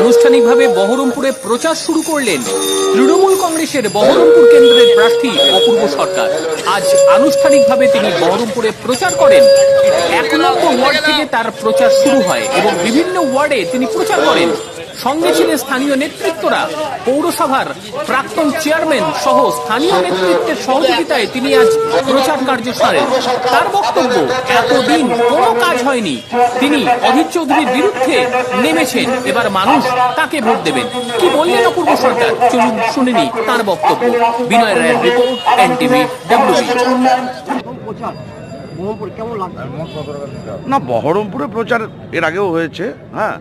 আনুষ্ঠানিকভাবে বহরমপুরে প্রচার শুরু করলেন তৃণমূল কংগ্রেসের বহরমপুর কেন্দ্রের প্রার্থী অপূর্ব সরকার। আজ আনুষ্ঠানিকভাবে তিনি বহরমপুরে প্রচার করেন। এক নম্বর ওয়ার্ড থেকে তার প্রচার শুরু হয় এবং বিভিন্ন ওয়ার্ডে তিনি প্রচার করেন। সঙ্গে ছিলেন স্থানীয় নেতৃত্বরা, পৌরসভার প্রাক্তন চেয়ারম্যান সহ স্থানীয় নেতৃত্বের সহযোগিতায় তিনি আজ প্রচার কার্য সারেন। তার বক্তব্য, এতদিন কোনো কাজ হয়নি। তিনি অধীর চৌধুরীর বিরুদ্ধে নেমেছেন। এবার মানুষ তাকে ভোট দেবেন। কি বললেন অপূর্ব সরকার? চলুন শুনিনি তার বক্তব্য। বিনয় রায়ের রিপোর্ট এনটিভি না, বহরমপুরে প্রচার এর আগেও হয়েছে হ্যাঁ।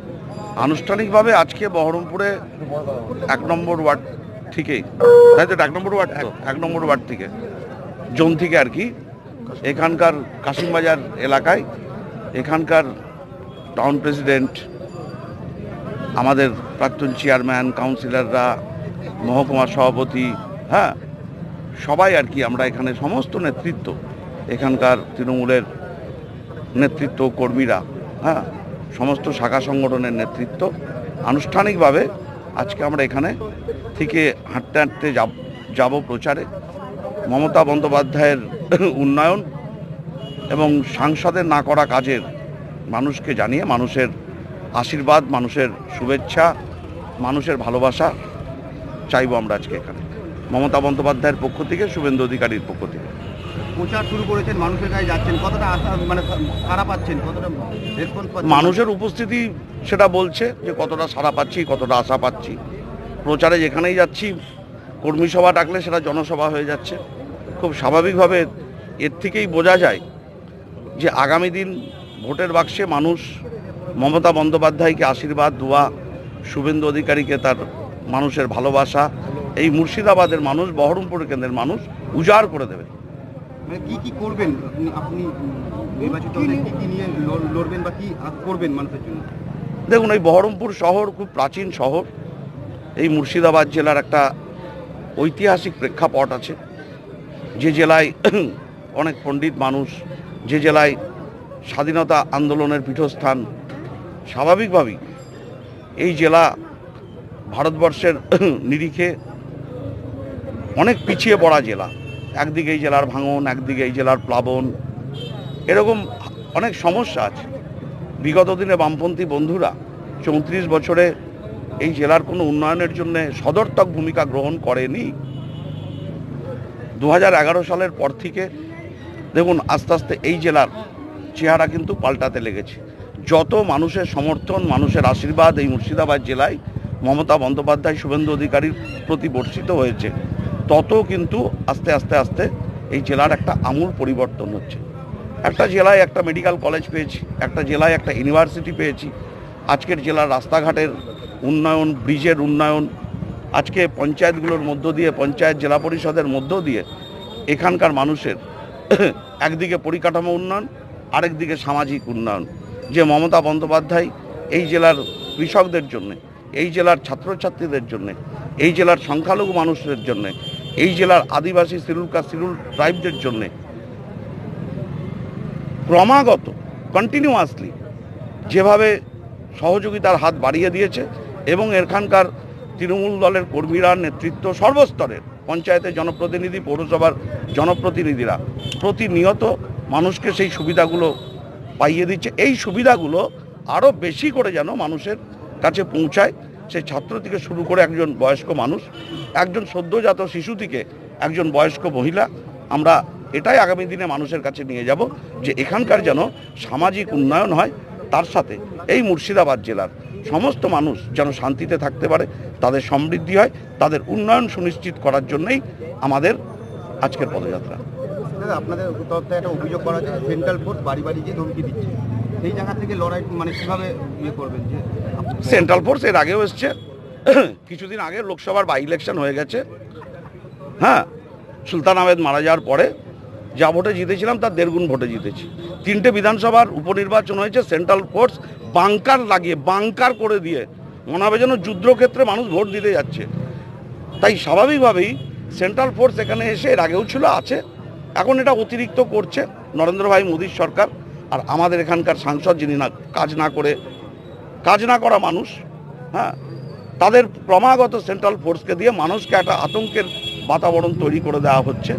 আনুষ্ঠানিকভাবে আজকে বহরমপুরে এক নম্বর ওয়ার্ড থেকেই তাই তো? এক নম্বর ওয়ার্ড এক নম্বর ওয়ার্ড থেকে, জোন থেকে আর কি। এখানকার কাশিমবাজার এলাকায় এখানকার টাউন প্রেসিডেন্ট আমাদের প্রাক্তন চেয়ারম্যান, কাউন্সিলররা মহকুমা সভাপতি হ্যাঁ সবাই আর কি আমরা এখানে সমস্ত নেতৃত্ব, এখানকার তৃণমূলের নেতৃত্ব কর্মীরা হ্যাঁ সমস্ত শাখা সংগঠনের নেতৃত্ব। আনুষ্ঠানিকভাবে আজকে আমরা এখানে থেকে হাঁটতে হাঁটতে যাব- যাব প্রচারে। মমতা বন্দ্যোপাধ্যায়ের উন্নয়ন এবং সাংসদের না করা কাজের মানুষকে জানিয়ে, মানুষের আশীর্বাদ মানুষের শুভেচ্ছা মানুষের ভালোবাসা চাইব আমরা আজকে এখানে। মমতা বন্দ্যোপাধ্যায়ের পক্ষ থেকে শুভেন্দু অধিকারীর পক্ষ থেকে। প্রচার শুরু করেছেন মানুষের কাছে যাচ্ছেন। কতটা আশা মানে সারা পাচ্ছেন? কতটা রেসপন্স মানুষের উপস্থিতি সেটা বলছে যে কতটা সাড়া পাচ্ছি কতটা আশা পাচ্ছি। প্রচারে যেখানেই যাচ্ছি কর্মী সভা ডাকলে সেটা জনসভা হয়ে যাচ্ছে। খুব স্বাভাবিকভাবে এর থেকেই বোঝা যায় যে আগামী দিন ভোটের বাক্সে মানুষ মমতা বন্দ্যোপাধ্যায়কে আশীর্বাদ দোয়া শুভেন্দু অধিকারীকে তার মানুষের ভালোবাসা এই মুর্শিদাবাদের মানুষ বহরমপুর কেন্দ্রের মানুষ উজাড় করে দেবে। মানে কি কি করবেন? আপনি আপনি নির্বাচিত হলে কি কি নিয়ে লড়বেন বা কি করবেন মানুষের জন্য? দেখুন এই বহরমপুর শহর খুব প্রাচীন শহর। এই মুর্শিদাবাদ জেলার একটা ঐতিহাসিক প্রেক্ষাপট আছে। যে জেলায় অনেক পণ্ডিত মানুষ যে জেলায় স্বাধীনতা আন্দোলনের পীঠস্থান স্বাভাবিকভাবেই এই জেলা ভারতবর্ষের নিরিখে অনেক পিছিয়ে পড়া জেলা। একদিকে এই জেলার ভাঙন, একদিকে এই জেলার প্লাবন। এরকম অনেক সমস্যা আছে। বিগত দিনে বামপন্থী বন্ধুরা চৌত্রিশ বছরে এই জেলার কোনো উন্নয়নের জন্য সদর্থক ভূমিকা গ্রহণ করেনি। দু হাজার এগারো সালের পর থেকে দেখুন, আস্তে আস্তে এই জেলার চেহারা কিন্তু পাল্টাতে লেগেছে। যত মানুষের সমর্থন, মানুষের আশীর্বাদ এই মুর্শিদাবাদ জেলায় মমতা বন্দ্যোপাধ্যায় শুভেন্দু অধিকারীর প্রতি বর্ষিত হয়েছে, তত কিন্তু আস্তে আস্তে আস্তে এই জেলার একটা আমূল পরিবর্তন হচ্ছে। একটা জেলায় একটা মেডিকেল কলেজ পেয়েছি, একটা জেলায় একটা ইউনিভার্সিটি পেয়েছি, আজকের জেলার রাস্তাঘাটের উন্নয়ন, ব্রিজের উন্নয়ন, আজকে পঞ্চায়েতগুলোর মধ্য দিয়ে, পঞ্চায়েত জেলা পরিষদের মধ্য দিয়ে এখানকার মানুষের একদিকে পরিকাঠামো উন্নয়ন, আরেকদিকে সামাজিক উন্নয়ন। যে মমতা বন্দ্যোপাধ্যায় এই জেলার কৃষকদের জন্যে, এই জেলার ছাত্রছাত্রীদের জন্যে, এই জেলার সংখ্যালঘু মানুষদের জন্যে, এই জেলার আদিবাসী সিরুল কা সিরুল ট্রাইবদের জন্যে ক্রমাগত কন্টিনিউয়াসলি যেভাবে সহযোগিতার হাত বাড়িয়ে দিয়েছে এবং এখানকার তৃণমূল দলের কর্মীরা, নেতৃত্ব সর্বস্তরের পঞ্চায়েতের জনপ্রতিনিধি, পৌরসভার জনপ্রতিনিধিরা প্রতিনিয়ত মানুষকে সেই সুবিধাগুলো পাইয়ে দিচ্ছে। এই সুবিধাগুলো আরও বেশি করে যেন মানুষের কাছে পৌঁছায়। সেই ছাত্র থেকে শুরু করে একজন বয়স্ক মানুষ, একজন সদ্যজাত শিশু থেকে একজন বয়স্ক মহিলা, আমরা এটাই আগামী দিনে মানুষের কাছে নিয়ে যাব যে এখানকার যেন সামাজিক উন্নয়ন হয়, তার সাথে এই মুর্শিদাবাদ জেলার সমস্ত মানুষ যেন শান্তিতে থাকতে পারে, তাদের সমৃদ্ধি হয়, তাদের উন্নয়ন সুনিশ্চিত করার জন্যই আমাদের আজকের পদযাত্রা। দাদা আপনাদের তরফে একটা অভিযোগ করা যায় সেন্ট্রাল ফোর্স বাড়ি বাড়ি গিয়ে ধমকি দিচ্ছে। সেই জায়গা থেকে লড়াই মানে কীভাবে ইয়ে করবেন যে সেন্ট্রাল ফোর্স এর আগেও এসছে। কিছুদিন আগে লোকসভার বাই ইলেকশন হয়ে গেছে। হ্যাঁ সুলতান আহমেদ মারা যাওয়ার পরে যা ভোটে জিতেছিলাম তার দেড়গুণ ভোটে জিতেছি। তিনটে বিধানসভার উপনির্বাচন হয়েছে, সেন্ট্রাল ফোর্স বাংকার লাগিয়ে, বাংকার করে দিয়ে মনে হবে যেন যুদ্ধক্ষেত্রে মানুষ ভোট দিতে যাচ্ছে। তাই স্বাভাবিকভাবেই সেন্ট্রাল ফোর্স এখানে এসে এর আগেও ছিল, আছে। এখন এটা অতিরিক্ত করছে নরেন্দ্র ভাই মোদীর সরকার আর আমাদের এখানকার সাংসদ যিনি না, কাজ না করে, কাজ না করা মানুষ হ্যাঁ? তাদের ক্রমাগত সেন্ট্রাল ফোর্সকে দিয়ে মানুষকে একটা আতঙ্কের বাতাবরণ তৈরি করে দেওয়া হচ্ছে।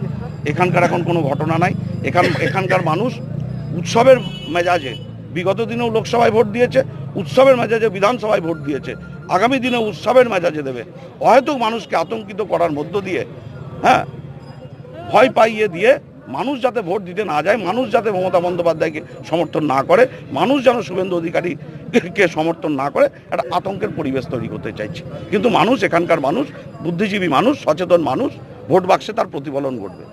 এখানকার এখন কোনো ঘটনা নাই। এখান, এখানকার মানুষ উৎসবের মেজাজে, বিগত দিনেও লোকসভায় ভোট দিয়েছে, উৎসবের মেজাজে বিধানসভায় ভোট দিয়েছে। আগামী দিনে উৎসবের মেজাজে দেবে। হয়তো মানুষকে আতঙ্কিত করার মধ্য দিয়ে হ্যাঁ? ভয় পাইয়ে দিয়ে মানুষ যাতে ভোট দিতে না যায়, মানুষ যাতে মমতা বন্দ্যোপাধ্যায়কে সমর্থন না করে, মানুষ যেন শুভেন্দু অধিকারীকে সমর্থন না করে, একটা আতঙ্কের পরিবেশ তৈরি করতে চাইছে। কিন্তু মানুষ, এখানকার মানুষ, বুদ্ধিজীবী মানুষ, সচেতন মানুষ, ভোট বাক্সে তার প্রতিফলন ঘটবে।